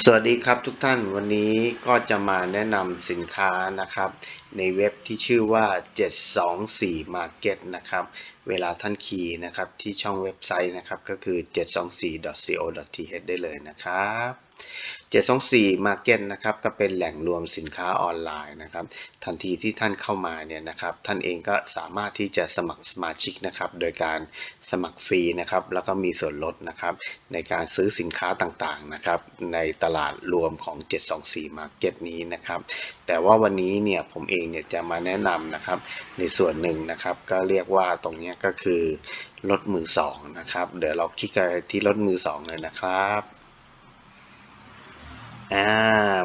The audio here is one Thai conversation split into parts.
สวัสดีครับทุกท่านวันนี้ก็จะมาแนะนำสินค้านะครับ ในเว็บที่ชื่อว่า 724 Market นะครับเวลาท่านคีย์นะครับที่ช่องเว็บไซต์นะครับก็คือ 724.co.th ได้เลยนะครับ 724 Market นะครับก็เป็นแหล่งรวมสินค้าออนไลน์นะครับ ทันทีที่ท่านเข้ามาเนี่ยนะครับท่านเองก็สามารถที่จะสมัครสมาชิกนะครับโดยการสมัครฟรีนะครับแล้วก็มีส่วนลดนะครับในการซื้อสินค้าต่างๆนะครับในตลาดรวมของ 724 Market นี้นะครับ แต่ว่าวันนี้เนี่ยผมเองเนี่ยจะมาแนะนำนะครับในส่วนหนึ่งนะครับก็เรียกว่าตรงนี้เนี้ยก็คือรถมือสองนะครับ เดี๋ยวเราคลิกไปที่รถมือสองเลยนะครับอ่า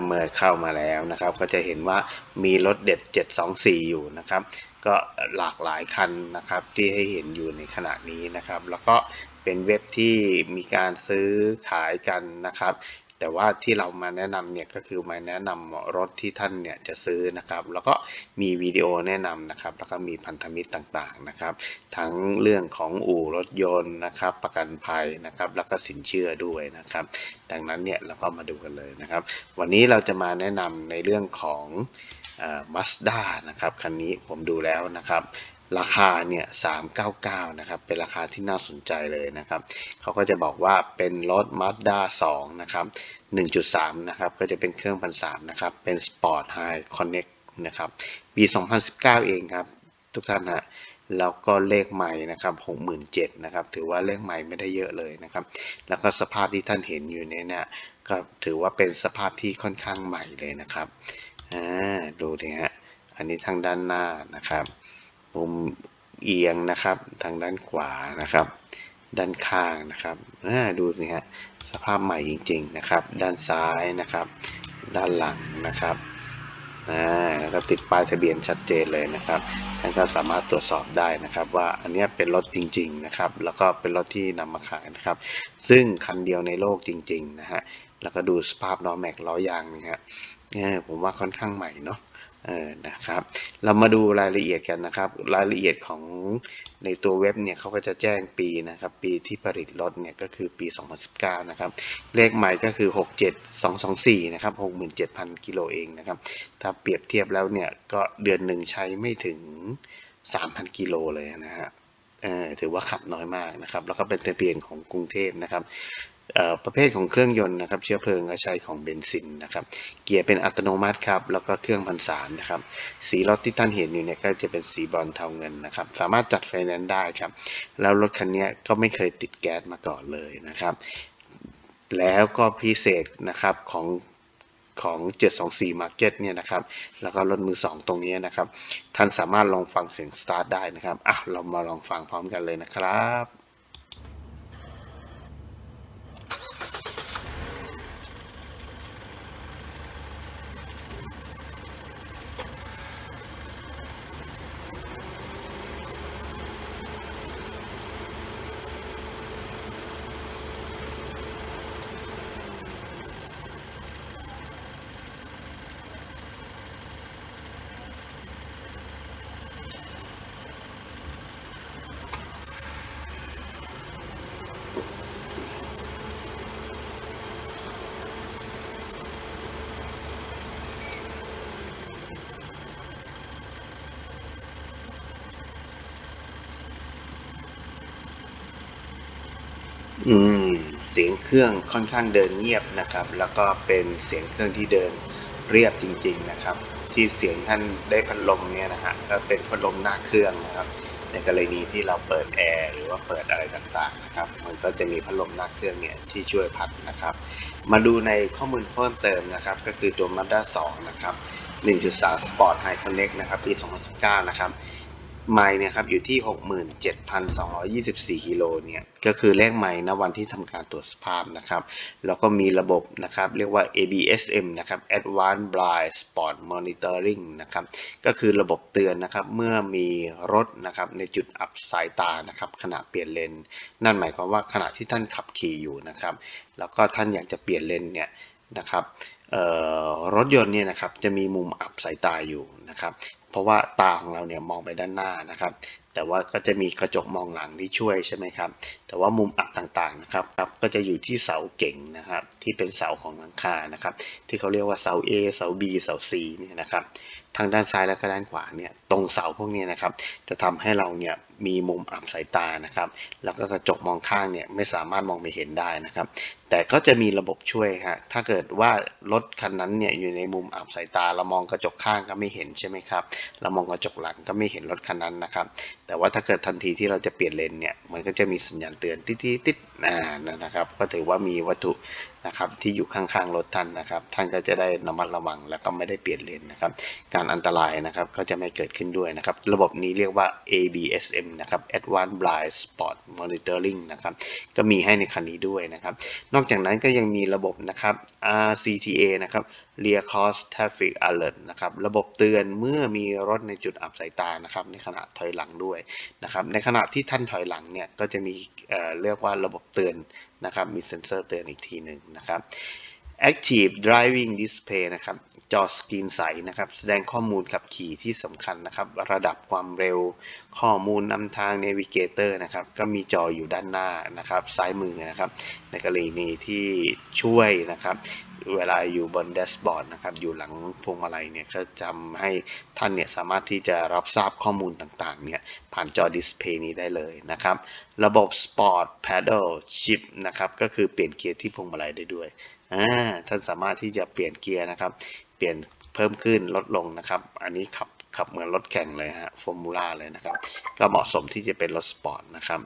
เมื่อเข้ามาแล้วนะครับ ก็จะเห็นว่ามีรถเด็ด 724 อยู่นะครับ ก็หลากหลายคันนะครับที่ให้เห็นอยู่ในขณะนี้นะครับ แล้วก็เป็นเว็บที่มีการซื้อขายกันนะครับ แต่ว่าที่เรามาแนะนำเนี่ยก็คือมาแนะนำรถที่ท่านเนี่ยจะซื้อนะครับ แล้วก็มีวิดีโอแนะนำนะครับ แล้วก็มีพันธมิตรต่างๆนะครับ ทั้งเรื่องของอู่รถยนต์นะครับ ประกันภัยนะครับ แล้วก็สินเชื่อด้วยนะครับ ดังนั้นเนี่ยเราก็มาดูกันเลยนะครับ วันนี้เราจะมาแนะนำในเรื่องของมัสด้านะครับคันนี้ผมดูแล้วนะครับ ราคาเนี่ย399นะครับ เป็นราคาที่น่าสนใจเลยนะครับ เขาก็จะบอกว่าเป็นรถ Mazda 2 นะครับ 1.3 นะครับ ก็จะเป็นเครื่องพันสามนะครับ เป็น Sport High Connect นะครับ ปี 2019 เองครับ ทุกท่านฮะแล้วก็เลขใหม่นะครับ67,000นะครับ ถือว่าเลขใหม่ไม่ได้เยอะเลยนะครับ แล้วก็สภาพที่ท่านเห็นอยู่เนี่ยนะก็ถือว่าเป็นสภาพที่ค่อนข้างใหม่เลยนะครับ อ่า ดูทีฮะ อันนี้ทางด้านหน้านะครับ มุมเอียงนะครับทางด้านขวานะครับ ด้านข้างนะครับอ่าดูนี่ฮะสภาพใหม่จริง ๆนะครับ ด้านซ้ายนะครับ ด้านหลังนะครับอ่าแล้วก็ติดป้ายทะเบียนชัดเจนเลยนะครับท่านก็สามารถตรวจสอบได้นะครับ ว่าอันนี้เป็นรถจริง ๆนะครับ แล้วก็เป็นรถที่นำมาขายนะครับ ซึ่งคันเดียวในโลกจริง ๆ นะฮะแล้วก็ดูสภาพล้อแม็กล้อยางนี่ฮะเนี่ยผมว่าค่อนข้างใหม่เนาะ เออนะครับ เรามาดูรายละเอียดกันนะครับ รายละเอียดของในตัวเว็บเนี่ยเขาก็จะแจ้งปีนะครับ ปีที่ผลิตรถเนี่ยก็คือปี 2019 นะครับ เลขใหม่ก็คือ 67224 นะครับ 67,000 กิโลเองนะครับ ถ้าเปรียบเทียบแล้วเนี่ยก็เดือนหนึ่งใช้ไม่ถึง 3,000 กิโลเลยนะฮะเออถือว่าขับน้อยมากนะครับ แล้วก็เป็นทะเบียนของกรุงเทพนะครับ ประเภทของเครื่องยนต์นะครับ เชื้อเพลิงก็ใช้ของเบนซินนะครับ เกียร์เป็นอัตโนมัติครับ แล้วก็เครื่องพันสามนะครับ สีรถที่ท่านเห็นอยู่เนี่ยก็จะเป็นสีบรอนซ์เทาเงินนะครับ สามารถจัดไฟแนนซ์ได้ครับ แล้วรถคันนี้ก็ไม่เคยติดแก๊สมาก่อนเลยนะครับ แล้วก็พิเศษนะครับของของ 724 Market เนี่ยนะครับ แล้วก็รถมือสองตรงนี้นะครับ ท่านสามารถลองฟังเสียงสตาร์ทได้นะครับ อะ เรามาลองฟังพร้อมกันเลยนะครับ อืมเสียงเครื่องค่อนข้างเดินเงียบนะครับ แล้วก็เป็นเสียงเครื่องที่เดินเรียบจริง ๆนะครับ ที่เสียงท่านได้พัดลมเนี่ยนะฮะก็เป็นพัดลมหน้าเครื่องนะครับ ในกรณีที่เราเปิดแอร์หรือว่าเปิดอะไรต่างๆนะครับมันก็จะมีพัดลมหน้าเครื่องเนี่ยที่ช่วยพัดนะครับ มาดูในข้อมูลเพิ่มเติมนะครับ ก็คือตัว Mazda 2 นะครับ 1.3 Sport High Connect นะครับปี 2019 นะครับ ไมล์เนี่ยครับอยู่ที่ 67,224กิโลเนี่ยก็คือเลขไมล์ณวันที่ทำการตรวจสภาพนะครับ แล้วก็มีระบบนะครับเรียกว่า ABSM นะครับ Advanced Blind Spot Monitoring นะครับก็คือระบบเตือนนะครับเมื่อมีรถนะครับในจุดอับสายตานะครับขณะเปลี่ยนเลน นั่นหมายความว่าขณะที่ท่านขับขี่อยู่นะครับ แล้วก็ท่านอยากจะเปลี่ยนเลนเนี่ยนะครับรถยนต์เนี่ยนะครับจะมีมุมอับสายตาอยู่นะครับ ราะว่าตาของเราเนี่ยมองไปด้านหน้านะครับ แต่ว่าก็จะมีกระจกมองหลังที่ช่วยใช่ไหมครับ แต่ว่ามุมอับต่างๆนะครับครับก็จะอยู่ที่เสาเก่งนะครับ ที่เป็นเสาของหลังคานะครับ ที่เขาเรียกว่าเสา A เสา B เสา C เนี่ยนะครับ ทางด้านซ้ายและก็ด้านขวาเนี่ยตรงเสาพวกนี้นะครับ จะทำให้เราเนี่ย มีมุมอับสายตานะครับ แล้วก็กระจกมองข้างเนี่ยไม่สามารถมองไปเห็นได้นะครับ แต่ก็จะมีระบบช่วยฮะถ้าเกิดว่ารถคันนั้นเนี่ยอยู่ในมุมอับสายตาเรามองกระจกข้างก็ไม่เห็นใช่ไหมครับเรามองกระจกหลังก็ไม่เห็นรถคันนั้นนะครับ แต่ว่าถ้าเกิดทันทีที่เราจะเปลี่ยนเลนเนี่ยมันก็จะมีสัญญาณเตือนติดๆติดอ่านะครับ ก็ถือว่ามีวัตถุนะครับที่อยู่ข้างๆรถท่านนะครับ ท่านก็จะได้ระมัดระวังแล้วก็ไม่ได้เปลี่ยนเลนนะครับ การอันตรายนะครับก็จะไม่เกิดขึ้นด้วยนะครับ ระบบนี้เรียกว่า ABSM นะครับ Advanced Blind Spot Monitoring นะครับ ก็มีให้ในคันนี้ด้วยนะครับ นอกจากนั้นก็ยังมีระบบนะครับ RCTA นะครับ Rear Cross Traffic Alert นะครับ ระบบเตือนเมื่อมีรถในจุดอับสายตานะครับ ในขณะถอยหลังด้วยนะครับ ในขณะที่ท่านถอยหลังเนี่ย ก็จะมีเเรียกว่าระบบเตือนนะครับ มีเซ็นเซอร์เตือนอีกทีหนึ่งนะครับ Active Driving Display นะครับ จอสกรีนใสนะครับ แสดงข้อมูลขับขี่ที่สำคัญนะครับ ระดับความเร็ว ข้อมูลนำทาง Navigator นะครับ ก็มีจออยู่ด้านหน้านะครับ ซ้ายมือนะครับ ในกรณีที่ช่วยนะครับ เวลาอยู่บนแดชบอร์ดนะครับ อยู่หลังพวงมาลัยเนี่ยก็จำให้ท่านเนี่ยสามารถที่จะรับทราบข้อมูลต่างๆเนี่ยผ่านจอดิสเพย์นี้ได้เลยนะครับ ระบบ Sport Paddle Shift นะครับ ก็คือเปลี่ยนเกียร์ที่พวงมาลัยได้ด้วย อ่าท่านสามารถที่จะเปลี่ยนเกียร์นะครับ เปลี่ยนเพิ่มขึ้นลดลงนะครับ อันนี้ขับขับเหมือนรถแข่งเลยฮะฟอร์มูล่าเลยนะครับ ก็เหมาะสมที่จะเป็นรถสปอร์ตนะครับ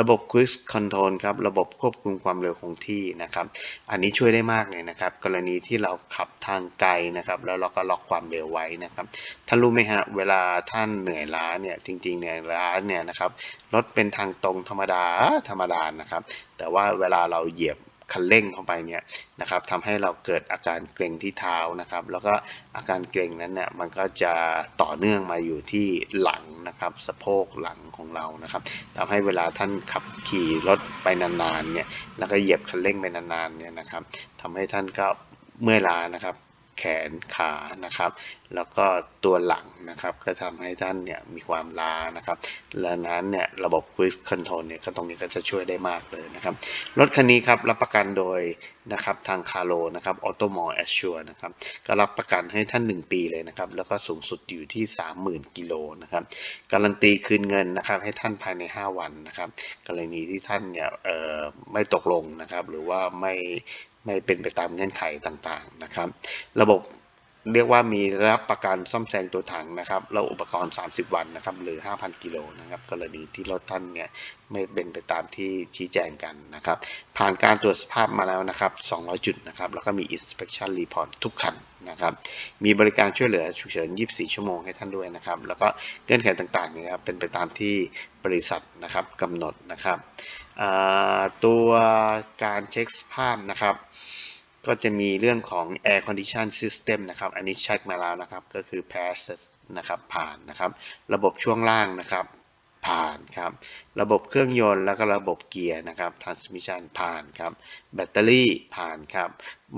ระบบ Cruise Control ครับ ระบบควบคุมความเร็วคงที่นะครับ อันนี้ช่วยได้มากเลยนะครับ กรณีที่เราขับทางไกลนะครับ แล้วเราก็ล็อกความเร็วไว้นะครับท่านรู้ไหมฮะ เวลาท่านเหนื่อยล้าเนี่ย จริงๆเหนื่อยล้าเนี่ยนะครับ รถเป็นทางตรงธรรมดาธรรมดานะครับ แต่ว่าเวลาเราเหยียบ คันเร่งเข้าไปเนี่ยนะครับทำให้เราเกิดอาการเกร็งที่เท้านะครับ แล้วก็อาการเกร็งนั้นเนี่ยมันก็จะต่อเนื่องมาอยู่ที่หลังนะครับสะโพกหลังของเรานะครับทำให้เวลาท่านขับขี่รถไปนานๆเนี่ยแล้วก็เหยียบคันเร่งไปนานๆเนี่ยนะครับทำให้ท่านก็เมื่อยล้านะครับ แขนขานะครับ แล้วก็ตัวหลังนะครับก็ทำให้ท่านเนี่ยมีความล้านะครับและนั้นเนี่ยระบบ Quick Control เนี่ยก็ตรงนี้ก็จะช่วยได้มากเลยนะครับรถคันนี้ครับรับประกันโดยนะครับทางคาร์โลนะครับออโตมอลแอชชัวนะครับก็รับประกันให้ท่าน 1 ปีเลยนะครับแล้วก็สูงสุดอยู่ที่ 30,000 กิโลนะครับการันตีคืนเงินนะครับให้ท่านภายใน 5 วันนะครับกรณีที่ท่านเนี่ยเอ่อไม่ตกลงนะครับหรือว่าไม่ ไม่เป็นไปตามเงื่อนไขต่างๆนะครับ ระบบ เรียกว่ามีรับประกันซ่อมแซมตัวถังนะครับแล้วอุปกรณ์ 30 วันนะครับหรือ 5,000 กิโลนะครับกรณีที่รถท่านเนี่ยไม่เป็นไปตามที่ชี้แจงกันนะครับ ผ่านการตรวจสภาพมาแล้วนะครับ 200 จุดนะครับ แล้วก็มี inspection report ทุกคันนะครับ มีบริการช่วยเหลือฉุกเฉิน 24 ชั่วโมงให้ท่านด้วยนะครับ แล้วก็เงื่อนไขต่างๆเนี่ยครับเป็นไปตามที่บริษัทนะครับกำหนดนะครับตัวการเช็คสภาพนะครับ ก็จะมีเรื่องของ air condition system นะครับ อันนี้เช็คมาแล้วนะครับ ก็คือ pass นะครับ ผ่านนะครับ ระบบช่วงล่างนะครับ ผ่านครับ ระบบเครื่องยนต์แล้วก็ระบบเกียร์นะครับ transmission ผ่านครับ แบตเตอรี่ผ่านครับ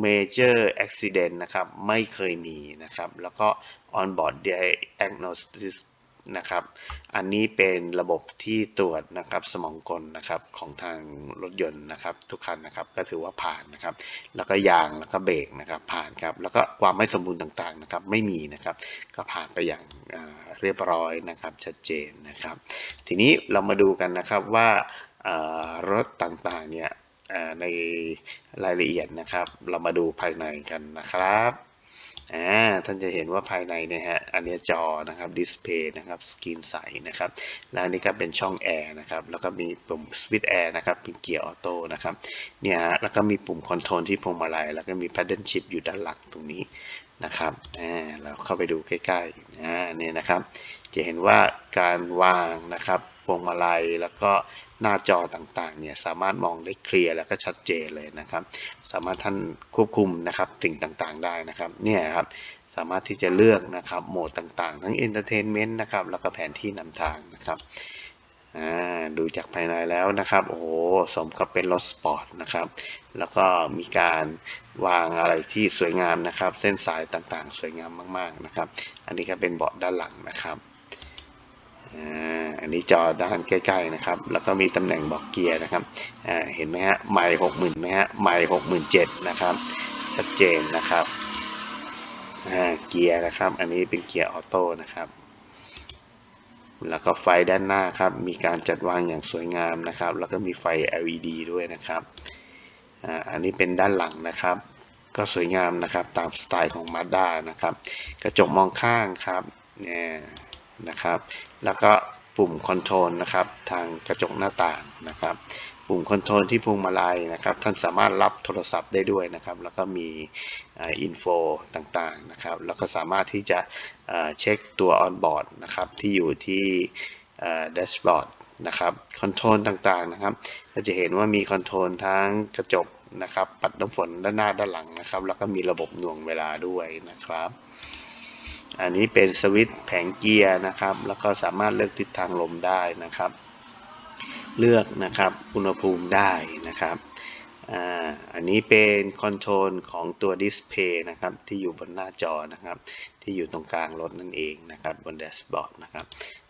major accident นะครับ ไม่เคยมีนะครับ แล้วก็ onboard diagnosis นะครับ อันนี้เป็นระบบที่ตรวจนะครับสมองกลนะครับของทางรถยนต์นะครับ ทุกคันนะครับก็ถือว่าผ่านนะครับ แล้วก็ยางแล้วก็เบรกนะครับ ผ่านครับ แล้วก็ความไม่สมบูรณ์ต่างๆนะครับ ไม่มีนะครับ ก็ผ่านไปอย่างเรียบร้อยนะครับ ชัดเจนนะครับ ทีนี้เรามาดูกันนะครับว่ารถต่างๆเนี่ยในรายละเอียดนะครับ เรามาดูภายในกันนะครับ อ่าท่านจะเห็นว่าภายในเนี่ยฮะอันนี้จอนะครับดิสเพย์นะครับสกรีนใสนะครับแล้วอันนี้ก็เป็นช่องแอร์นะครับแล้วก็มีปุ่มสวิตช์แอร์นะครับเป็นเกียร์ออโต้นะครับเนี่ยฮะแล้วก็มีปุ่มคอนโทรลที่พวงมาลัยแล้วก็มีแพดเดิลชิพอยู่ด้านหลังตรงนี้นะครับอ่าเราเข้าไปดูใกล้ๆอ่าเนี่ยนะครับ จะเห็นว่าการวางนะครับพวงมาลัยแล้วก็ หน้าจอต่างๆเนี่ยสามารถมองได้เคลียร์แล้วก็ชัดเจนเลยนะครับ สามารถท่านควบคุมนะครับสิ่งต่างๆได้นะครับเนี่ยครับสามารถที่จะเลือกนะครับโหมดต่างๆ ทั้ง Entertainment นะครับแล้วก็แผนที่นำทางนะครับอ่าดูจากภายในแล้วนะครับ โอ้โห สมกับเป็นรถสปอร์ตนะครับ แล้วก็มีการวางอะไรที่สวยงามนะครับ เส้นสายต่างๆ สวยงามมากๆนะครับ อันนี้ก็เป็นเบาะด้านหลังนะครับ อันนี้จอด้านใกล้ๆนะครับ แล้วก็มีตำแหน่งบอกเกียร์นะครับเห็นไหมฮะไม่หกหมื่นไหมฮะไม่หกหมื่นเจ็ดนะครับชัดเจนนะครับเกียร์นะครับ อันนี้เป็นเกียร์ออโต้นะครับแล้วก็ไฟด้านหน้าครับ มีการจัดวางอย่างสวยงามนะครับ แล้วก็มีไฟ LED ด้วยนะครับ อันนี้เป็นด้านหลังนะครับ ก็สวยงามนะครับ ตามสไตล์ของ Mazda นะครับ กระจกมองข้างครับเนี่ยนะครับ แล้วก็ปุ่มคอนโทรลนะครับทางกระจกหน้าต่างนะครับ ปุ่มคอนโทรลที่พวงมาลัยนะครับ ท่านสามารถรับโทรศัพท์ได้ด้วยนะครับ แล้วก็มีอินโฟต่างๆนะครับ แล้วก็สามารถที่จะเช็คตัวออนบอร์ดนะครับที่อยู่ที่แดชบอร์ดนะครับคอนโทรลต่างๆนะครับ ก็จะเห็นว่ามีคอนโทรลทั้งกระจกนะครับ ปัดน้ำฝนด้านหน้าด้านหลังนะครับ แล้วก็มีระบบหน่วงเวลาด้วยนะครับ อันนี้เป็นสวิตช์แผงเกียร์นะครับ แล้วก็สามารถเลือกทิศทางลมได้นะครับ เลือกนะครับอุณหภูมิได้นะครับอันนี้เป็นคอนโทรลของตัวดิสเพย์นะครับที่อยู่บนหน้าจอนะครับ ที่อยู่ตรงกลางรถนั่นเองนะครับบนแดชบอร์ดนะครับ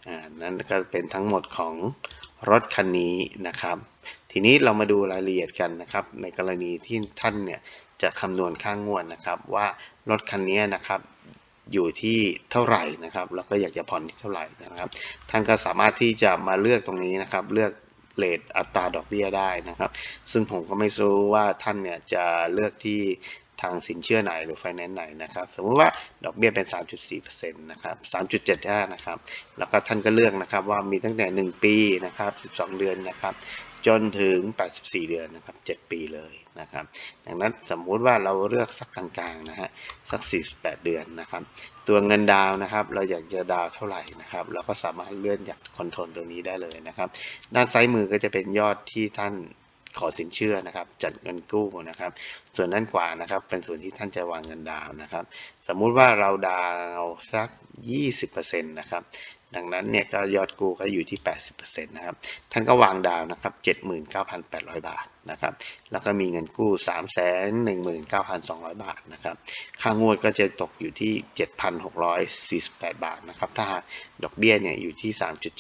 อ่านั่นก็เป็นทั้งหมดของรถคันนี้นะครับ ทีนี้เรามาดูรายละเอียดกันนะครับ ในกรณีที่ท่านเนี่ยจะคำนวณค่างวดนะครับ ว่ารถคันนี้นะครับ อยู่ที่เท่าไหร่นะครับ แล้วก็อยากจะผ่อนที่เท่าไหร่นะครับ ท่านก็สามารถที่จะมาเลือกตรงนี้นะครับ เลือกเรทอัตราดอกเบี้ยได้นะครับ ซึ่งผมก็ไม่รู้ว่าท่านเนี่ยจะเลือกที่ทางสินเชื่อไหนหรือไฟแนนซ์ไหนนะครับ สมมุติว่าดอกเบี้ยเป็น 3.4%นะครับ3.75นะครับ แล้วก็ท่านก็เลือกนะครับว่ามีตั้งแต่ 1 ปีนะครับ 12 เดือนนะครับ จนถึง 84 เดือนนะครับ 7 ปีเลยนะครับ ดังนั้นสมมุติว่าเราเลือกสักกลางๆนะฮะ สัก 48 เดือนนะครับ ตัวเงินดาวนะครับ เราอยากจะดาวเท่าไหร่นะครับ เราก็สามารถเลื่อนจากคอนโทรลตัวนี้ได้เลยนะครับ ด้านซ้ายมือก็จะเป็นยอดที่ท่านขอสินเชื่อนะครับ จัดเงินกู้นะครับ ส่วนด้านขวานะครับ เป็นส่วนที่ท่านจะวางเงินดาวนะครับ สมมุติว่าเราดาวสัก 20%นะครับ ดังนั้นเนี่ยก็ยอดกู้ก็อยู่ที่ 80%นะครับ ท่านก็วางดาวน์นะครับ 79,800 บาท นะครับ แล้วก็มีเงินกู้ 319,200 บาทนะครับ ค่างวดก็จะตกอยู่ที่ 7,648 บาทนะครับ ถ้าดอกเบี้ยเนี่ยอยู่ที่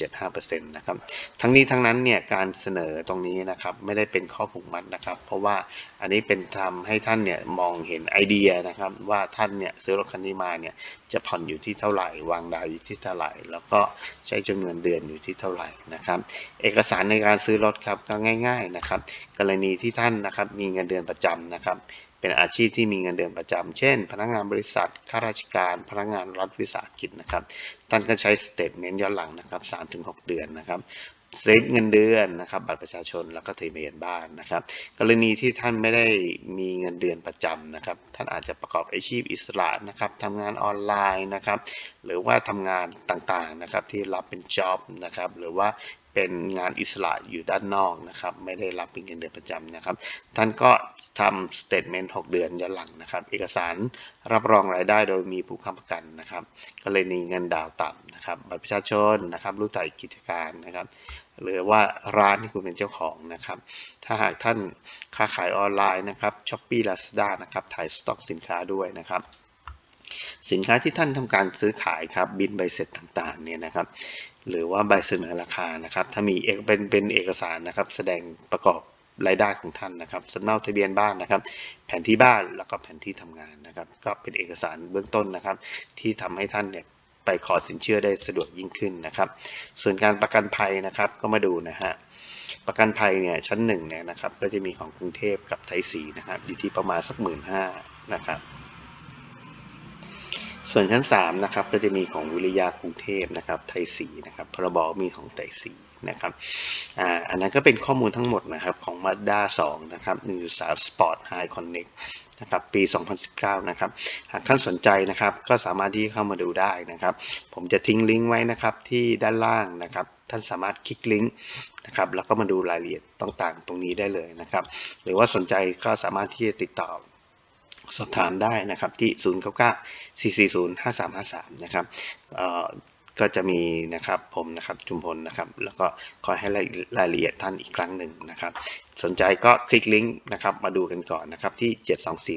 3.75%นะครับ ทั้งนี้ทั้งนั้นเนี่ยการเสนอตรงนี้นะครับไม่ได้เป็นข้อผูกมัดนะครับ เพราะว่าอันนี้เป็นทำให้ท่านเนี่ยมองเห็นไอเดียนะครับ ว่าท่านเนี่ยซื้อรถคันนี้มาเนี่ยจะผ่อนอยู่ที่เท่าไหร่ วางดาวอยู่ที่เท่าไหร่ แล้วก็ใช้จำนวนเดือนอยู่ที่เท่าไหร่นะครับ เอกสารในการซื้อรถครับก็ง่าย ๆนะครับกรณีณีที่ท่านนะครับมีเงินเดือนประจำนะครับ เป็นอาชีพที่มีเงินเดือนประจำเช่น พนักงานบริษัทข้าราชการ พนักงานรัฐวิสาหกิจนะครับ ท่านก็ใช้สเตทเมนต์ย้อนหลังนะครับ3-6 เดือนนะครับเซ็ตเงินเดือนนะครับบัตรประชาชนแล้วก็ทะเบียนบ้านนะครับ กรณีที่ท่านไม่ได้มีเงินเดือนประจำนะครับ ท่านอาจจะประกอบอาชีพอิสระนะครับทำงานออนไลน์นะครับ หรือว่าทำงานต่างๆนะครับที่รับเป็นจ็อบนะครับ หรือว่า เป็นงานอิสระอยู่ด้านนอกนะครับ ไม่ได้รับเป็นเงินเดือนประจำนะครับ ท่านก็ทำสเตทเมนต์6เดือนย้อนหลังนะครับ เอกสารรับรองรายได้โดยมีผู้ค้ำประกันนะครับก็เลยมีเงินดาวต่ำนะครับบัตรประชาชนนะครับรูปถ่ายกิจการนะครับหรือว่าร้านที่คุณเป็นเจ้าของนะครับ ถ้าหากท่านค้าขายออนไลน์นะครับช้อปปี้ลาซาด้านะครับถ่ายสต็อกสินค้าด้วยนะครับ สินค้าที่ท่านทำการซื้อขายครับบินใบเสร็จต่างๆเนี่ยนะครับ หรือว่าใบเสนอราคานะครับ ถ้ามีเอกเป็นเป็นเอกสารนะครับ แสดงประกอบรายได้ของท่านนะครับสำเนาทะเบียนบ้านนะครับ แผนที่บ้านแล้วก็แผนที่ทำงานนะครับ ก็เป็นเอกสารเบื้องต้นนะครับ ที่ทำให้ท่านเนี่ยไปขอสินเชื่อได้สะดวกยิ่งขึ้นนะครับ ส่วนการประกันภัยนะครับก็มาดูนะฮะประกันภัยเนี่ยชั้นหนึ่งเนี่ยนะครับ ก็จะมีของกรุงเทพกับไทยสีนะครับอยู่ที่ประมาณสักหมื่นห้านะครับ ส่วนชั้น 3 นะครับ ก็จะมีของวิริยากรุงเทพนะครับ ไทยสีนะครับ พรบมีของไทยสีนะครับอ่าอันนั้นก็เป็นข้อมูลทั้งหมดนะครับ ของ Mazda 2 นะครับ1.3 Sport High Connect นะครับปี 2019 นะครับ หากท่านสนใจนะครับ ก็สามารถที่เข้ามาดูได้นะครับ ผมจะทิ้งลิงก์ไว้นะครับที่ด้านล่างนะครับ ท่านสามารถคลิกลิงก์นะครับ แล้วก็มาดูรายละเอียดต่างๆ ตรงนี้ได้เลยนะครับ หรือว่าสนใจก็สามารถที่จะติดต่อ สอบถามได้นะครับที่ 0 9 9 4 4 0 5 3 5 3 นะครับก็จะมีนะครับผมนะครับจุมพลนะครับแล้วก็คอยให้รายละเอียดท่านอีกครั้งหนึ่งนะครับ สนใจก็คลิกลิงก์นะครับมาดูกันก่อนนะครับที่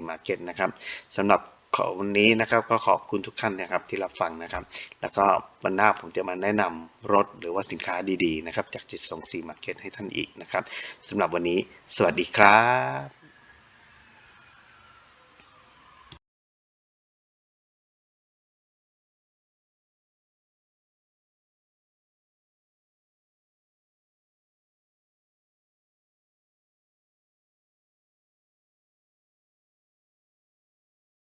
724 Market นะครับสำหรับขอวันนี้นะครับก็ขอบคุณทุกท่านนะครับที่รับฟังนะครับ แล้วก็วันหน้าผมจะมาแนะนำรถหรือว่าสินค้าดีๆนะครับจาก724 Market ให้ท่านอีกนะครับสำหรับวันนี้ สวัสดีครับ